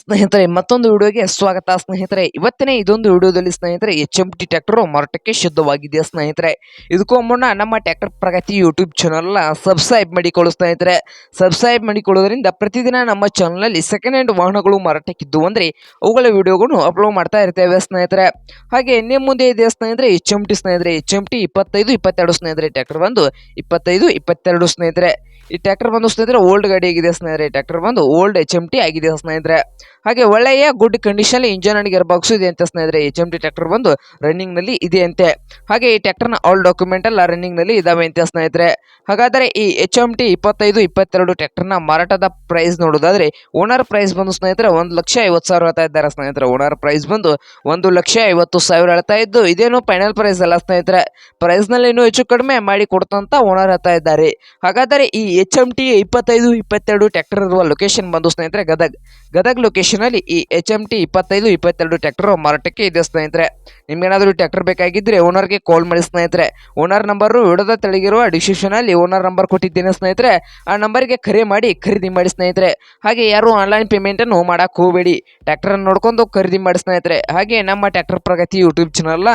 ಸ್ನೇಹಿತರೆ, ಮತ್ತೊಂದು ವಿಡಿಯೋಗೆ ಸ್ವಾಗತ. ಸ್ನೇಹಿತರೆ, ಇವತ್ತಿನ ಇದೊಂದು ವಿಡಿಯೋದಲ್ಲಿ ಸ್ನೇಹಿತರೆ ಎಚ್ ಎಂ ಟಿ ಟ್ರ್ಯಾಕ್ಟರ್ ಮಾರಾಟಕ್ಕೆ ಶುದ್ಧವಾಗಿದೆ ಸ್ನೇಹಿತರೆ. ಇದಕ್ಕೂ ಮುನ್ನ ನಮ್ಮ ಟ್ಯಾಕ್ಟರ್ ಪ್ರಗತಿ ಯೂಟ್ಯೂಬ್ ಚಾನಲ್ನ ಸಬ್ಸ್ಕ್ರೈಬ್ ಮಾಡಿಕೊಳ್ಳು ಸ್ನೇಹಿತರೆ. ಸಬ್ಸ್ಕ್ರೈಬ್ ಮಾಡಿಕೊಳ್ಳೋದ್ರಿಂದ ಪ್ರತಿದಿನ ನಮ್ಮ ಚಾನಲಲ್ಲಿ ಸೆಕೆಂಡ್ ಹ್ಯಾಂಡ್ ವಾಹನಗಳು ಮಾರಾಟಕ್ಕಿದ್ದು ಅಂದರೆ ಅವುಗಳ ವಿಡಿಯೋಗಳನ್ನು ಅಪ್ಲೋಡ್ ಮಾಡ್ತಾ ಇರ್ತೇವೆ ಸ್ನೇಹಿತರೆ. ಹಾಗೆ ನಿಮ್ಮ ಮುಂದೆ ಇದೆ ಸ್ನೇಹಿತರೆ ಎಚ್ ಎಂ ಟಿ ಸ್ನೇಹಿತರೆ ಎಚ್ ಎಂ ಟಿ ಇಪ್ಪತ್ತೈದು, ಇಪ್ಪತ್ತೆರಡು ಸ್ನೇಹಿತರೆ ಟ್ರ್ಯಾಕ್ಟರ್ ಬಂದು ಇಪ್ಪತ್ತೈದು, ಇಪ್ಪತ್ತೆರಡು ಸ್ನೇಹಿತರೆ. ಈ ಟ್ಯಾಕ್ಟರ್ ಬಂದು ಸ್ನೇಹಿತರೆ ಓಲ್ಡ್ ಗಾಡಿ ಆಗಿದೆ ಸ್ನೇಹಿತರೆ ಟ್ರ್ಯಾಕ್ಟರ್ ಬಂದು ಓಲ್ಡ್ ಎಚ್ ಎಂ ಟಿ ಆಗಿದೆ ಸ್ನೇಹಿತರೆ. ಹಾಗೆ ಒಳ್ಳೆಯ good condition engine and gear box ಇದೆ ಅಂತ ಸ್ನೇಹಿತರೆ ಎಚ್ ಎಂ ಟಿ ಟ್ರ್ಯಾಕ್ಟರ್ ಬಂದು ರನ್ನಿಂಗ್ನಲ್ಲಿ ಇದೆ ಅಂತೆ. ಹಾಗೆ ಈ ಟ್ರ್ಯಾಕ್ಟರ್ನ ಆಲ್ ಡಾಕ್ಯುಮೆಂಟ್ ಎಲ್ಲ ರನ್ನಿಂಗ್ನಲ್ಲಿ ಇದಾವೆ ಅಂತ ಸ್ನೇಹಿತರೆ. ಹಾಗಾದರೆ ಈ ಎಚ್ ಎಂ ಟಿ ಇಪ್ಪತ್ತೈದು, ಇಪ್ಪತ್ತೆರಡು ಟ್ರ್ಯಾಕ್ಟರ್ನ ಮಾರಾಟದ ಪ್ರೈಸ್ ನೋಡೋದಾದ್ರೆ ಓನರ್ ಪ್ರೈಸ್ ಬಂದು ಸ್ನೇಹಿತರೆ ಒಂದು ಲಕ್ಷ ಐವತ್ತು ಸಾವಿರ ಹೇಳ್ತಾ ಇದ್ದಾರೆ ಸ್ನೇಹಿತರೆ. ಓನರ್ ಪ್ರೈಸ್ ಬಂದು ಒಂದು ಲಕ್ಷ ಐವತ್ತು ಸಾವಿರ ಹೇಳ್ತಾ ಇದ್ದು, ಇದೇನು ಫೈನಲ್ ಪ್ರೈಸ್ ಅಲ್ಲ ಸ್ನೇಹಿತರೆ. ಪ್ರೈಸ್ನಲ್ಲಿ ಇನ್ನೂ ಹೆಚ್ಚು ಕಡಿಮೆ ಮಾಡಿ ಕೊಡ್ತಂತ ಓನರ್ ಹೇಳ್ತಾ ಇದ್ದಾರೆ. ಹಾಗಾದರೆ ಈ ಎಚ್ ಎಂ ಟಿ ಇಪ್ಪತ್ತೈದು, ಇಪ್ಪತ್ತೆರಡು ಟ್ರ್ಯಾಕ್ಟರ್ ಇರುವ ಲೊಕೇಶನ್ ಬಂದು ಸ್ನೇಹಿತರೆ, ಗದಗ್ ಗದಗ್ ಲೊಕೇಶನ್ ಅಲ್ಲಿ ಈ ಎಚ್ ಎಂ ಟಿ ಇಪ್ಪತ್ತೈದು, ಇಪ್ಪತ್ತೆರಡು ಟ್ರ್ಯಾಕ್ಟರ್ ಮಾರಾಟಕ್ಕೆ ಇದೆ ಸ್ನೇಹಿತರೆ. ನಿಮ್ಗೇನಾದರೂ ಟ್ರ್ಯಾಕ್ಟರ್ ಬೇಕಾಗಿದ್ರೆ ಓನರ್ಗೆ ಕಾಲ್ ಮಾಡಿ ಸ್ನೇಹಿತರೆ. ಓನರ್ ನಂಬರು ವಿಡೋದ ತೆಳಗಿರುವ ಡಿಸ್ಕ್ರಿಪ್ಷನ್ ಅಲ್ಲಿ ಓನರ್ ನಂಬರ್ ಕೊಟ್ಟಿದ್ದೇನೆ ಸ್ನೇಹಿತರೆ. ಆ ನಂಬರ್ಗೆ ಕರೆ ಮಾಡಿ ಖರೀದಿ ಮಾಡಿ ಸ್ನೇಹಿತರೆ. ಹಾಗೆ ಯಾರು ಆನ್ಲೈನ್ ಪೇಮೆಂಟ್ ಅನ್ನು ಮಾಡಕ್ ಹೋಗಬೇಡಿ. ಟ್ರ್ಯಾಕ್ಟರ್ ನೋಡ್ಕೊಂಡು ಖರೀದಿ ಮಾಡಿ ಸ್ನೇಹಿತರೆ. ಹಾಗೆ ನಮ್ಮ ಟ್ರ್ಯಾಕ್ಟರ್ ಪ್ರಗತಿ ಯೂಟ್ಯೂಬ್ ಚಾನಲ್ನ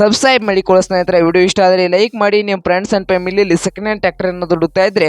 ಸಬ್ಸ್ಕ್ರೈಬ್ ಮಾಡಿಕೊಳ್ಳೋ ಸ್ನೇಹಿತರೆ. ವಿಡಿಯೋ ಇಷ್ಟ ಆದರೆ ಲೈಕ್ ಮಾಡಿ ನಿಮ್ಮ ಫ್ರೆಂಡ್ಸ್ ಅಂಡ್ ಫ್ಯಾಮಿಲಿಯಲ್ಲಿ ಸೆಕೆಂಡ್ ಹ್ಯಾಂಡ್ ಟ್ರ್ಯಾಕ್ಟರ್ ಅನ್ನೋದು ಹುಡುಕ್ತಾ ಇದ್ರೆ